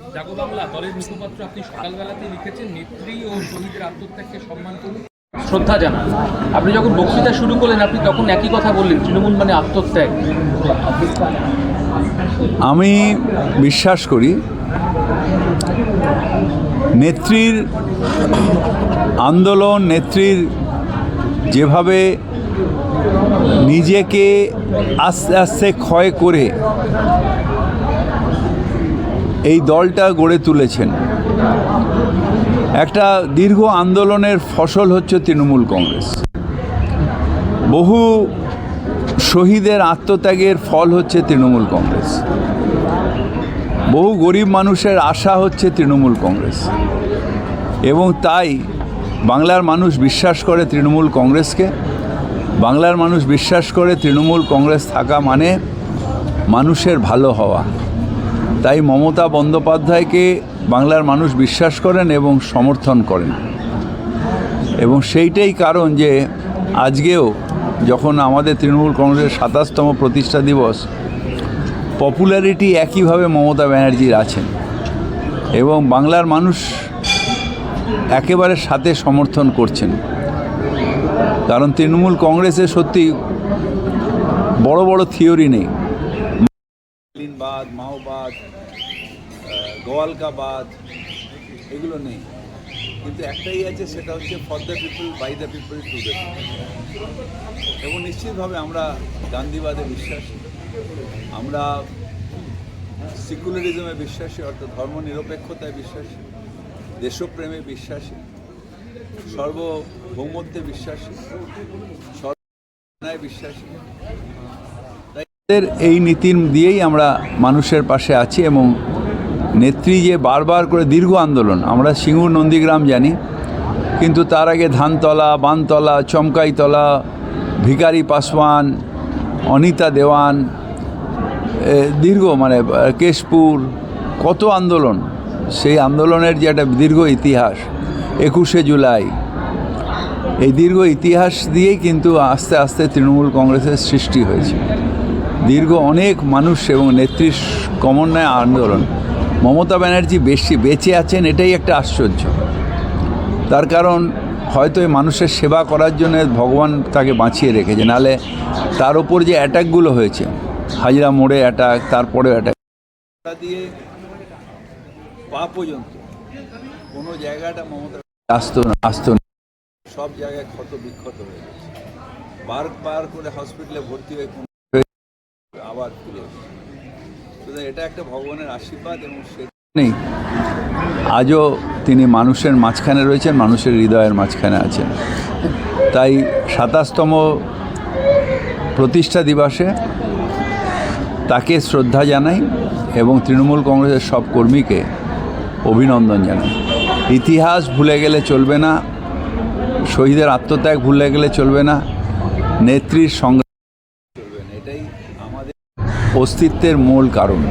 জাগো বাংলা দলের মুখপাত্র আপনি সকালবেলাতে লিখেছেন নেত্রী ও শহীদের আত্মত্যাগকে সম্মান করুন। শ্রদ্ধা জানান। আপনি যখন বক্তৃতা শুরু করলেন আপনি তখন একই কথা বললেন তৃণমূল মানে আত্মত্যাগ। আমি বিশ্বাস করি নেত্রীর আন্দোলন নেত্রীর যেভাবে নিজেকে আস্তে আস্তে ক্ষয় করে এই দলটা গড়ে তুলেছেন। একটা দীর্ঘ আন্দোলনের ফসল হচ্ছে তৃণমূল কংগ্রেস। বহু শহীদের আত্মত্যাগের ফল হচ্ছে তৃণমূল কংগ্রেস। বহু গরিব মানুষের আশা হচ্ছে তৃণমূল কংগ্রেস। এবং তাই বাংলার মানুষ বিশ্বাস করে তৃণমূল কংগ্রেসকে। বাংলার মানুষ বিশ্বাস করে তৃণমূল কংগ্রেস থাকা মানে মানুষের ভালো হওয়া। তাই মমতা বন্দ্যোপাধ্যায়কে বাংলার মানুষ বিশ্বাস করেন এবং সমর্থন করেন। এবং সেইটাই কারণ যে আজকেও যখন আমাদের তৃণমূল কংগ্রেসের সাতাশতম প্রতিষ্ঠা দিবস পপুলারিটি একইভাবে মমতা ব্যানার্জির আছেন এবং বাংলার মানুষ একেবারে সাথে সমর্থন করছেন। কারণ তৃণমূল কংগ্রেসে সত্যি বড় বড় থিওরি নেই। বাদ মাওবাদ গোয়ালকাবাদ, এগুলো নেই। কিন্তু একটাই আছে, সেটা হচ্ছে for the people by the people to the এবং নিশ্চিতভাবে আমরা গান্ধীবাদে বিশ্বাসী। আমরা সিকুলারিজমে বিশ্বাসী, অর্থাৎ ধর্ম নিরপেক্ষতায় বিশ্বাসী, দেশপ্রেমে বিশ্বাসী, সর্বভৌমত্বে বিশ্বাসী সর্বনায় বিশ্বাসী। এই নীতি দিয়েই আমরা মানুষের পাশে আছি এবং নেত্রী যে বারবার করে দীর্ঘ আন্দোলন, আমরা সিঙ্গুর নন্দীগ্রাম জানি, কিন্তু তার আগে ধানতলা, বানতলা, চমকাইতলা ভিকারি পাসওয়ান, অনিতা দেওয়ান দীর্ঘ মানে কেশপুর, কত আন্দোলন, সেই আন্দোলনের যে একটা দীর্ঘ ইতিহাস, একুশে জুলাই, এই দীর্ঘ ইতিহাস দিয়েই কিন্তু আস্তে আস্তে তৃণমূল কংগ্রেসের সৃষ্টি হয়েছে। দীর্ঘ অনেক মানুষ এবং নেত্রীর কমন্যায় আন্দোলন। মমতা ব্যানার্জি বেশি বেঁচে আছেন এটাই একটা আশ্চর্য। তার কারণ হয়তো এই মানুষের সেবা করার জন্য ভগবান তাকে বাঁচিয়ে রেখেছে নাহলে তার ওপর যে অ্যাটাকগুলো হয়েছে হাজিরা মোড়ে অ্যাটাক তারপরে অ্যাটাক দিয়ে পা পর্যন্ত কোনো জায়গাটা মমতা আসতো না আসতো না। সব জায়গায় ক্ষত বিক্ষত হয়ে গেছে। বার বার করে হসপিটালে ভর্তি হয়ে আবার ফিরে এসেছে। এটা একটা ভগবানের আশীর্বাদ এবং সে নেই। আজও তিনি মানুষের মাঝখানে রয়েছেন, মানুষের হৃদয়ের মাঝখানে আছেন। তাই সাতাশতম প্রতিষ্ঠা দিবসে তাকে শ্রদ্ধা জানাই এবং তৃণমূল কংগ্রেসের সব কর্মীকে অভিনন্দন জানাই। ইতিহাস ভুলে গেলে চলবে না, শহীদের আত্মত্যাগ ভুলে গেলে চলবে না, নেত্রীর সংগ্রাম চলবে না এটাই আমাদের অস্তিত্বের মূল কারণ।